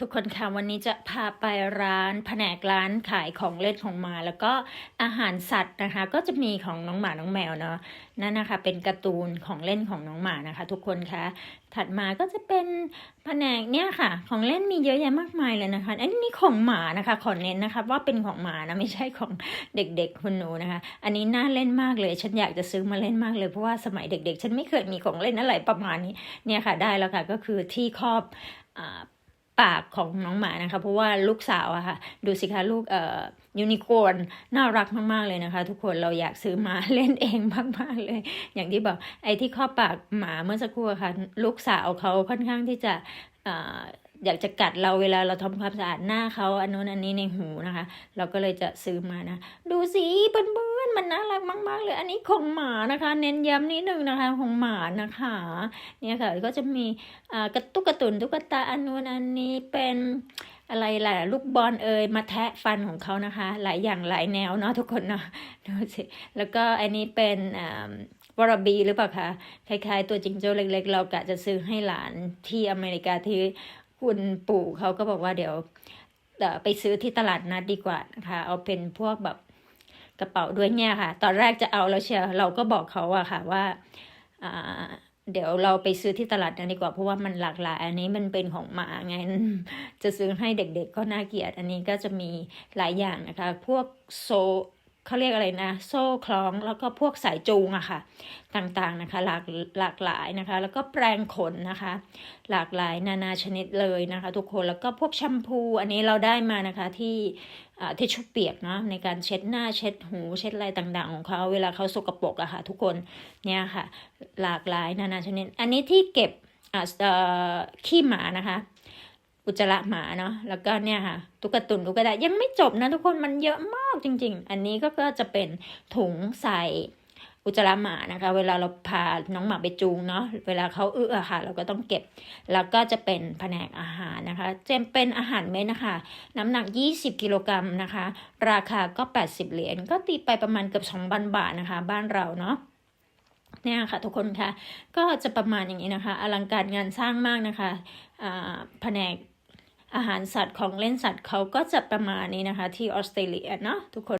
ทุกคนค่ะวันนี้จะพาไปร้านแผนกร้านขายของเล่นของหมา แล้วก็อาหารสัตว์นะคะ ก็จะมีของน้องหมาน้องแมวเนาะนั่นนะคะ เป็นการ์ตูนของเล่นของน้องหมานะคะ ทุกคนคะถัดมาก็จะเป็นแผนกเนี่ยค่ะ ของเล่นมีเยอะแยะมากมายเลยนะคะอันนี้ของหมานะคะขอเน้นนะคะว่าเป็นของหมานะไม่ใช่ของเด็กๆคุณหนูนะคะ อันนี้น่าเล่นมากเลยฉันอยากจะซื้อมาเล่นมากเลยเพราะว่าสมัยเด็ก ๆ ฉันไม่เคยมีของเล่นอะไรประมาณนี้เนี่ยค่ะ ได้แล้วค่ะก็คือที่ครอบอ่า ปากของน้องหมานะคะ เพราะว่าลูกสาวอะค่ะ ดูสิคะลูกเอ่อยูนิคอร์นน่ารักมาก ๆ เลยนะคะ ทุกคนเราอยากซื้อมาเล่นเองมาก ๆ เลย อย่างที่บอกไอ้ที่ครอบปากหมาเมื่อสักครู่ค่ะ ลูกสาวเขาค่อนข้างที่จะเอ่ออยากจะกัดเราเวลาเราทำความสะอาดหน้าเขาอันนู้นอันนี้ในหูนะคะ เราก็เลยจะซื้อมานะ ดูสิเพื่อน มันน่ารักมากๆเลย อันนี้ของหมานะคะ เน้นย้ำนิดนึงนะคะของหมานะคะ เนี่ยค่ะก็จะมีกระตุกกระตุนตุ๊กตาอันนู้นอันนี้เป็นอะไรแหละลูกบอลเอยมาแทะฟันของเขานะคะ หลายอย่างหลายแนวเนาะทุกคนเนาะดูสิแล้วก็อันนี้เป็นอ่าวรบีหรือเปล่าคะคล้ายๆ ตัวจิงโจ้เล็ก ๆ เรากะจะซื้อให้หลานที่อเมริกาที่คุณปู่เขาก็บอกว่าเดี๋ยวไปซื้อที่ตลาดนัดดีกว่านะคะเอาเป็นพวกแบบ กระเป๋าด้วยเนี่ยค่ะ ตอนแรกจะเอาแล้วเชียวเราก็บอกเขาอะค่ะว่าเดี๋ยวเราไปซื้อที่ตลาดนั้นดีกว่าเพราะว่ามันหลากหลาย อันนี้มันเป็นของหมาไงจะซื้อให้เด็กๆก็น่าเกลียดอันนี้ก็จะมีหลายอย่างนะคะ พวกโซ เขาเรียกอะไรนะ โซ่คล้องแล้วก็พวกสายจูงอะค่ะ ต่างๆนะคะ หลากหลากหลายนะคะ แล้วก็แปรงขนนะคะ หลากหลายนานาชนิดเลยนะคะ ทุกคนแล้วก็พวกแชมพู อันนี้เราได้มานะคะที่ทิชชู่เปียกเนาะในการเช็ดหน้าเช็ดหู เช็ดอะไรต่างๆ ของเขาเวลาเขาสกปรกอะค่ะ ทุกคนเนี่ยค่ะ หลากหลายนานาชนิด อันนี้ที่เก็บขี้หมานะคะ อุจจาระหมาเนาะแล้วก็เนี่ยค่ะตุ๊กตุนตุ๊กตายังไม่จบนะทุกคนมันเยอะมากจริง ๆ อันนี้ก็ก็จะเป็นถุงใส่อุจจาระหมานะคะ เวลาเราพาน้องหมาไปจูงเนาะเวลาเขาอึอค่ะ เราก็ต้องเก็บ แล้วก็จะเป็นแผนกอาหารนะคะจะเป็นอาหารเม็ดนะคะ น้ำหนัก 20 กิโลกรัมนะคะ ราคาก็ 80 เหรียญก็ตีไปประมาณเกือบ2,000บาทนะคะ บ้านเราเนาะเนี่ยค่ะ ทุกคนคะก็จะประมาณอย่างนี้นะคะ อลังการงานสร้างมากนะคะแผนก อาหารสัตว์ของเล่นสัตว์เขาก็จะประมาณนี้นะคะที่ออสเตรเลียเนาะทุกคน